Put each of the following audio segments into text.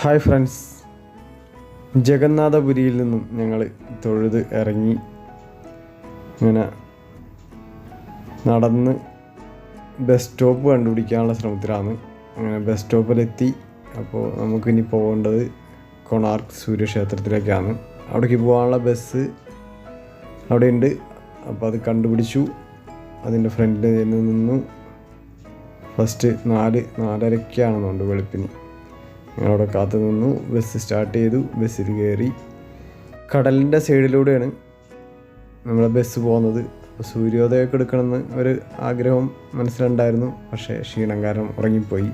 Hi friends. ജഗന്നാഥപുരിയിൽ നിന്നും ഞങ്ങൾ തൊഴുത് ഇറങ്ങി. ഇങ്ങനെ നടന്ന് ബസ് സ്റ്റോപ്പ് കണ്ടുപിടിക്കാനുള്ള ശ്രമത്തിലാണ്. അങ്ങനെ ബസ് സ്റ്റോപ്പിലെത്തി അപ്പോൾ നമുക്കിനി പോകേണ്ടത് കൊണാർക്ക് സൂര്യക്ഷേത്രത്തിലേക്കാണ്. അവിടേക്ക് പോകാനുള്ള ബസ് അവിടെയുണ്ട്. അപ്പോൾ അത് കണ്ടുപിടിച്ചു. അതിന്റെ ഫ്രണ്ടിൽ നിന്നു ഫസ്റ്റ് നാല് നാലരയ്ക്കാണെന്നുണ്ട് വെളുപ്പിന്. ഞങ്ങളവിടെ കാത്തു നിന്നു. ബസ് സ്റ്റാർട്ട് ചെയ്തു. ബസ്സിൽ കയറി. കടലിന്റെ സൈഡിലൂടെയാണ് നമ്മൾ ബസ് പോകുന്നത്. സൂര്യോദയമൊക്കെ എടുക്കണമെന്ന് ഒരു ആഗ്രഹം മനസ്സിലുണ്ടായിരുന്നു. പക്ഷേ ക്ഷീണം കാരണം ഉറങ്ങിപ്പോയി.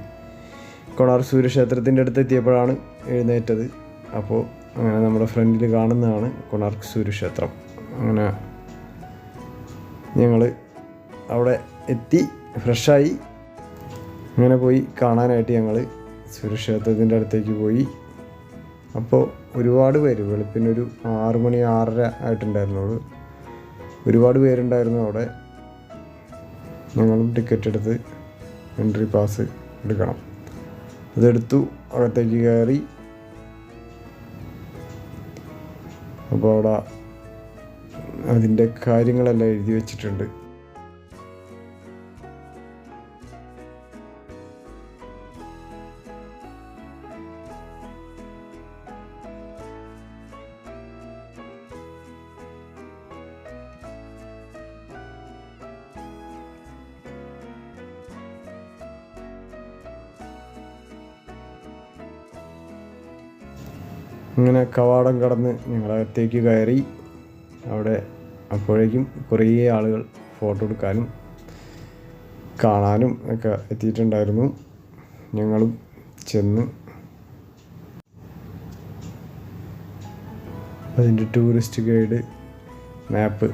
കൊണാർ സൂര്യക്ഷേത്രത്തിന്റെ അടുത്ത് എത്തിയപ്പോഴാണ് എഴുന്നേറ്റത്. അപ്പോൾ അങ്ങനെ നമ്മുടെ ഫ്രണ്ടിൽ കാണുന്നതാണ് കൊണാർക്ക് സൂര്യക്ഷേത്രം. അങ്ങനെ ഞങ്ങൾ അവിടെ എത്തി. ഫ്രഷായി. അങ്ങനെ പോയി കാണാനായിട്ട് ഞങ്ങൾ സൂര്യക്ഷേത്രത്തിന്റെ അടുത്തേക്ക് പോയി. അപ്പോൾ ഒരുപാട് പേര് വെളുപ്പിനൊരു ആറ് മണി ആറര ആയിട്ടുണ്ടായിരുന്നുള്ളൂ ഒരുപാട് പേരുണ്ടായിരുന്നു അവിടെ. ഞങ്ങളും ടിക്കറ്റ് എടുത്ത് എൻട്രി പാസ് എടുക്കണം. അതെടുത്തു അകത്തേക്ക് കയറി. അപ്പോൾ അവിടെ അതിന്റെ കാര്യങ്ങളെല്ലാം എഴുതി വെച്ചിട്ടുണ്ട്. ഇങ്ങനെ കവാടം കടന്ന് ഞങ്ങളകത്തേക്ക് കയറി അവിടെ അപ്പോഴേക്കും കുറേ ആളുകൾ ഫോട്ടോ എടുക്കാനും കാണാനും ഒക്കെ എത്തിയിട്ടുണ്ടായിരുന്നു. ഞങ്ങളും ചെന്ന് അതിന്റെ ടൂറിസ്റ്റ് ഗൈഡ് മാപ്പ്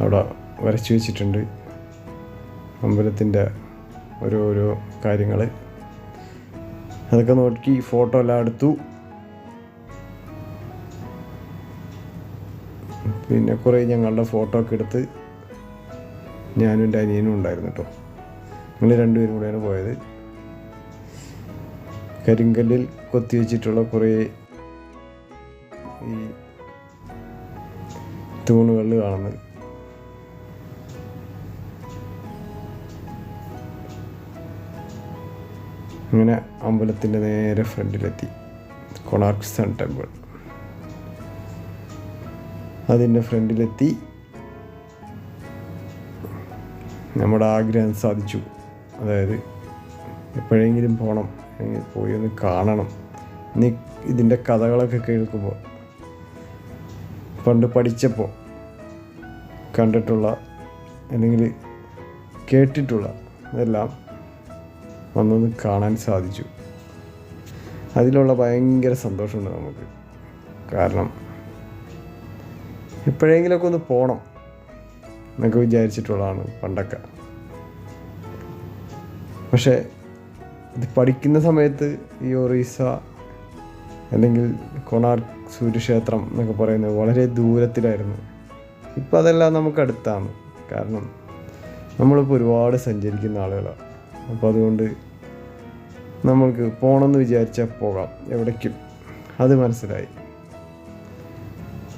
അവിടെ വരച്ചു വെച്ചിട്ടുണ്ട്. അമ്പലത്തിന്റെ ഓരോരോ കാര്യങ്ങൾ അതൊക്കെ നോക്കി ഫോട്ടോ എല്ലാം എടുത്തു. പിന്നെ കുറേ ഞങ്ങളുടെ ഫോട്ടോ ഒക്കെ എടുത്ത് ഞാനും എന്റെ അനിയനും ഉണ്ടായിരുന്നു കേട്ടോ ഞങ്ങൾ രണ്ടുപേരും കൂടെയാണ് പോയത്. കരിങ്കല്ലിൽ കൊത്തി വെച്ചിട്ടുള്ള കുറേ ഈ തൂണുകളിൽ കാണുന്നത്. അങ്ങനെ അമ്പലത്തിന്റെ നേരെ ഫ്രണ്ടിലെത്തി. Konark sun temple. അതിന്റെ ഫ്രണ്ടിലെത്തി. നമ്മുടെ ആഗ്രഹം സാധിച്ചു. അതായത് എപ്പോഴെങ്കിലും പോകണം അല്ലെങ്കിൽ പോയി ഒന്ന് കാണണം. നീ ഇതിന്റെ കഥകളൊക്കെ കേൾക്കുമ്പോൾ പണ്ട് പഠിച്ചപ്പോൾ കണ്ടിട്ടുള്ള അല്ലെങ്കിൽ കേട്ടിട്ടുള്ള ഇതെല്ലാം വന്നൊന്ന് കാണാൻ സാധിച്ചു. അതിലുള്ള ഭയങ്കര സന്തോഷമുണ്ട് നമുക്ക്. കാരണം എപ്പോഴെങ്കിലുമൊക്കെ ഒന്ന് പോകണം എന്നൊക്കെ വിചാരിച്ചിട്ടുള്ളതാണ് പണ്ടൊക്കെ. പക്ഷേ ഇത് പഠിക്കുന്ന സമയത്ത് ഈ ഒറീസ അല്ലെങ്കിൽ കൊണാർക്ക് സൂര്യക്ഷേത്രം എന്നൊക്കെ പറയുന്നത് വളരെ ദൂരത്തിലായിരുന്നു. ഇപ്പം അതെല്ലാം നമുക്ക് അടുത്താണ്. കാരണം നമ്മളിപ്പോൾ ഒരുപാട് സഞ്ചരിക്കുന്ന ആളുകളാണ്. അപ്പോൾ അതുകൊണ്ട് നമ്മൾക്ക് പോകണമെന്ന് വിചാരിച്ചാൽ പോകാം. എവിടേക്കും. അത് മനസ്സിലായി.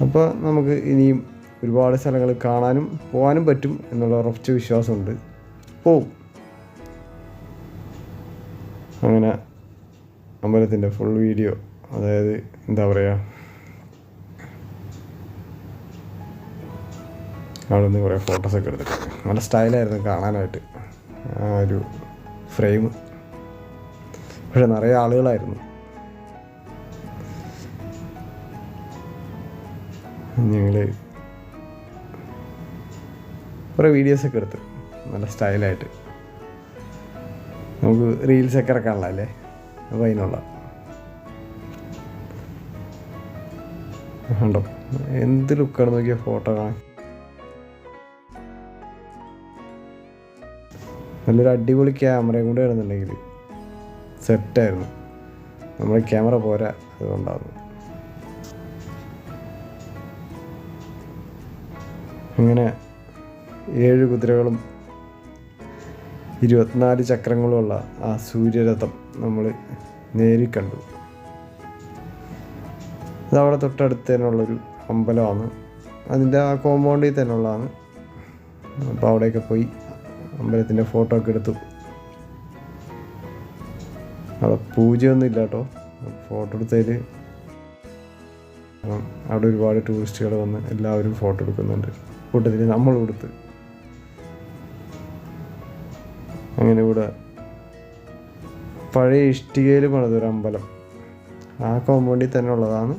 അപ്പോൾ നമുക്ക് ഇനിയും ഒരുപാട് സ്ഥലങ്ങൾ കാണാനും പോകാനും പറ്റും എന്നുള്ള ഉറച്ച വിശ്വാസമുണ്ട്. പോവും അങ്ങനെ അമ്പലത്തിന്റെ ഫുൾ വീഡിയോ അതായത് എന്താ പറയുക അവിടെ നിന്ന് കുറേ ഫോട്ടോസൊക്കെ എടുത്തിട്ടുണ്ട് നല്ല സ്റ്റൈലായിരുന്നു കാണാനായിട്ട്. ആ ഒരു ഫ്രെയിം പക്ഷെ നിറയെ ആളുകളായിരുന്നു. ഞങ്ങൾ കുറേ വീഡിയോസൊക്കെ എടുത്തു. നല്ല സ്റ്റൈലായിട്ട് നമുക്ക് റീൽസൊക്കെ ഇറക്കാനുള്ള അല്ലേ? അപ്പോൾ അതിനുള്ള. ഉണ്ടോ എന്ത് ലുക്കാണ് നോക്കിയ ഫോട്ടോ കാണാൻ. നല്ലൊരു അടിപൊളി ക്യാമറയും കൂടെ ആണെന്നുണ്ടെങ്കിൽ സെറ്റായിരുന്നു നമ്മുടെ ക്യാമറ പോരാ അതുകൊണ്ടാണ്. അങ്ങനെ ഏഴ് കുതിരകളും ഇരുപത്തിനാല് ചക്രങ്ങളുമുള്ള ആ സൂര്യരഥം നമ്മൾ നേരി കണ്ടു. അതവിടെ തൊട്ടടുത്ത് തന്നെയുള്ളൊരു അമ്പലമാണ്. അതിന്റെ ആ കോമ്പൗണ്ടിൽ തന്നെ ഉള്ളതാണ് അപ്പോൾ അവിടെയൊക്കെ പോയി അമ്പലത്തിന്റെ ഫോട്ടോ ഒക്കെ എടുത്തു. അവിടെ പൂജയൊന്നും ഇല്ല കേട്ടോ. ഫോട്ടോ എടുത്തതിൽ അവിടെ ഒരുപാട് ടൂറിസ്റ്റുകൾ വന്ന് എല്ലാവരും ഫോട്ടോ എടുക്കുന്നുണ്ട്. കൂട്ടത്തിൽ നമ്മൾ കൊടുത്ത്. അങ്ങനെ ഇവിടെ പഴയ ഇഷ്ടികയിൽ പണിതൊരു അമ്പലം. ആ കോമ്പൗണ്ടിൽ തന്നെ ഉള്ളതാണ്.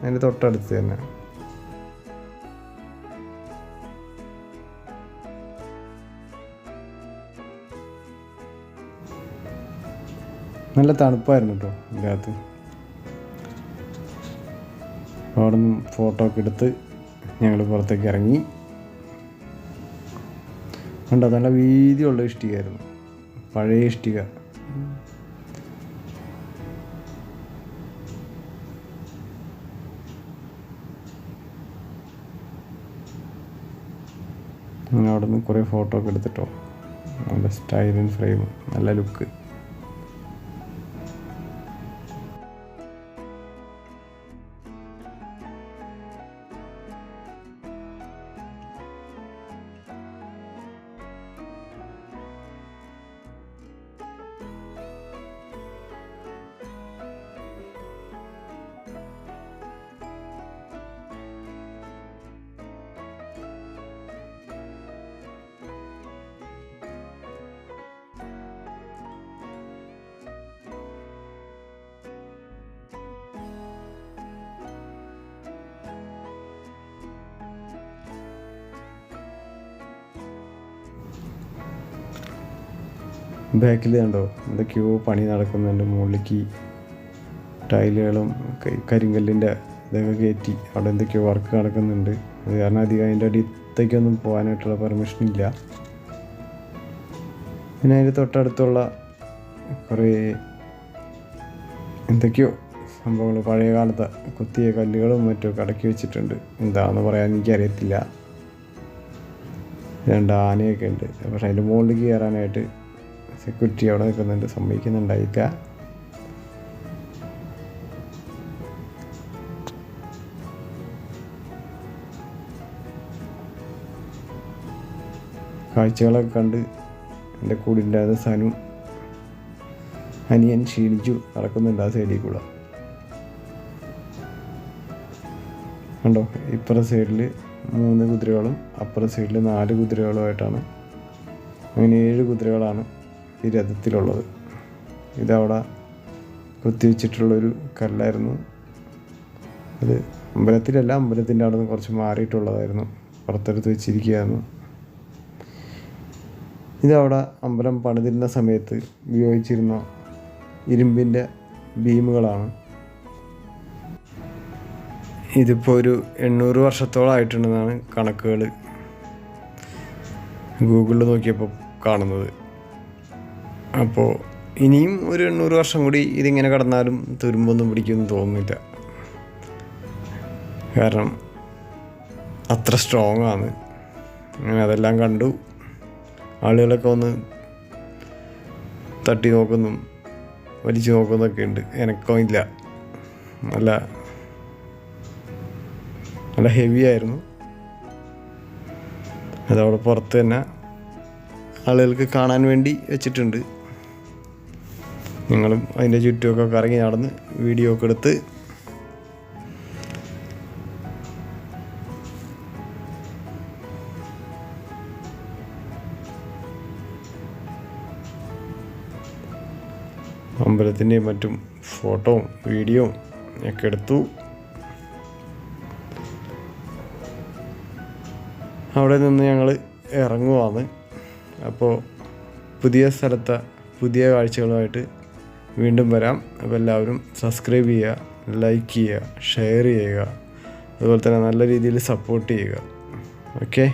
അതിന്റെ തൊട്ടടുത്ത് തന്നെ. നല്ല തണുപ്പായിരുന്നു കേട്ടോ ഇതിന്റെ അകത്ത് അവിടെ നിന്ന് ഫോട്ടോ ഒക്കെ എടുത്ത് ഞങ്ങൾ പുറത്തേക്ക് ഇറങ്ങി. കണ്ടോ നല്ല വീതിയുള്ള ഇഷ്ടികയായിരുന്നു. പഴയ ഇഷ്ടിക. അവിടെ നിന്ന് കുറേ ഫോട്ടോ ഒക്കെ എടുത്തിട്ടോ. നല്ല സ്റ്റൈലും ഫ്രെയിം നല്ല ലുക്ക് ബാക്കിൽ കണ്ടോ? എന്തൊക്കെയോ പണി നടക്കുന്നുണ്ട്. മുകളിലേക്ക് ടൈലുകളും കരിങ്കല്ലിന്റെ ഇതൊക്കെ കയറ്റി അവിടെ എന്തൊക്കെയോ വർക്ക് നടക്കുന്നുണ്ട്. അത് കാരണം അധികം അതിന്റെ അടിത്തേക്കൊന്നും പോകാനായിട്ടുള്ള പെർമിഷൻ ഇല്ല. പിന്നെ അതിന്റെ തൊട്ടടുത്തുള്ള കുറേ എന്തൊക്കെയോ സംഭവങ്ങൾ. പഴയ കാലത്തെ കുത്തിയ കല്ലുകളും മറ്റും അടക്കി വെച്ചിട്ടുണ്ട്. എന്താണെന്ന് പറയാൻ എനിക്കറിയത്തില്ല. രണ്ട് ആനയൊക്കെ ഉണ്ട്. പക്ഷേ അതിന്റെ മുകളിലേക്ക് കയറാനായിട്ട് സെക്യൂരിറ്റി അവിടെ നിൽക്കുന്നുണ്ട്. സമ്മതിക്കുന്നുണ്ടായില്ല കാഴ്ചകളൊക്കെ കണ്ട് എന്റെ കൂടെ ഉണ്ടായിരുന്ന സനു അനിയൻ ക്ഷീണിച്ചു നടക്കുന്നുണ്ട് ആ സൈഡിൽ കൂടെ. കണ്ടോ? ഇപ്പുറ സൈഡിൽ മൂന്ന് കുതിരകളും അപ്പുറ സൈഡിൽ നാല് കുതിരകളുമായിട്ടാണ്. അങ്ങനെ ഏഴ് കുതിരകളാണ് ഈ രഥത്തിലുള്ളത്. ഇതവിടെ കുത്തിവെച്ചിട്ടുള്ളൊരു കല്ലായിരുന്നു. അത് അമ്പലത്തിലല്ല അമ്പലത്തിന്റെ അവിടെ നിന്ന് കുറച്ച് മാറിയിട്ടുള്ളതായിരുന്നു. പുറത്തെടുത്ത് വെച്ചിരിക്കുകയായിരുന്നു. ഇതവിടെ അമ്പലം പണിതിരുന്ന സമയത്ത് ഉപയോഗിച്ചിരുന്ന ഇരുമ്പിന്റെ ബീമുകളാണ്. ഇതിപ്പോൾ ഒരു എണ്ണൂറ് വർഷത്തോളം ആയിട്ടുണ്ടെന്നാണ് കണക്കുകൾ ഗൂഗിളിൽ നോക്കിയപ്പോൾ കാണുന്നത്. അപ്പോൾ ഇനിയും ഒരു എണ്ണൂറ് വർഷം കൂടി ഇതിങ്ങനെ കടന്നാലും തുരുമ്പൊന്നും പിടിക്കുമെന്ന് തോന്നുന്നില്ല. കാരണം അത്ര സ്ട്രോങ് ആണ്. അങ്ങനെ അതെല്ലാം കണ്ടു. ആളുകളൊക്കെ ഒന്ന് തട്ടി നോക്കുന്നു വലിച്ചു നോക്കുന്നൊക്കെ ഉണ്ട്. എനക്കോ ഇല്ല. നല്ല നല്ല ഹെവി ആയിരുന്നു. അതവിടെ പുറത്ത് തന്നെ ആളുകൾക്ക് കാണാൻ വേണ്ടി വെച്ചിട്ടുണ്ട്. നിങ്ങളും അതിന്റെ ചുറ്റുമൊക്കെ കറങ്ങി നടന്ന് വീഡിയോ ഒക്കെ എടുത്ത് അമ്പലത്തിന്റെയും മറ്റും ഫോട്ടോയും വീഡിയോയും ഒക്കെ എടുത്തു. അവിടെ നിന്ന് ഞങ്ങൾ ഇറങ്ങുവാണ്. അപ്പോൾ പുതിയ സ്ഥലത്തെ പുതിയ കാഴ്ചകളുമായിട്ട് വീണ്ടും വരാം. അപ്പോൾ എല്ലാവരും സബ്സ്ക്രൈബ് ചെയ്യുക ലൈക്ക് ചെയ്യുക ഷെയർ ചെയ്യുക. അതുപോലെ തന്നെ നല്ല രീതിയിൽ സപ്പോർട്ട് ചെയ്യുക. ഓക്കെ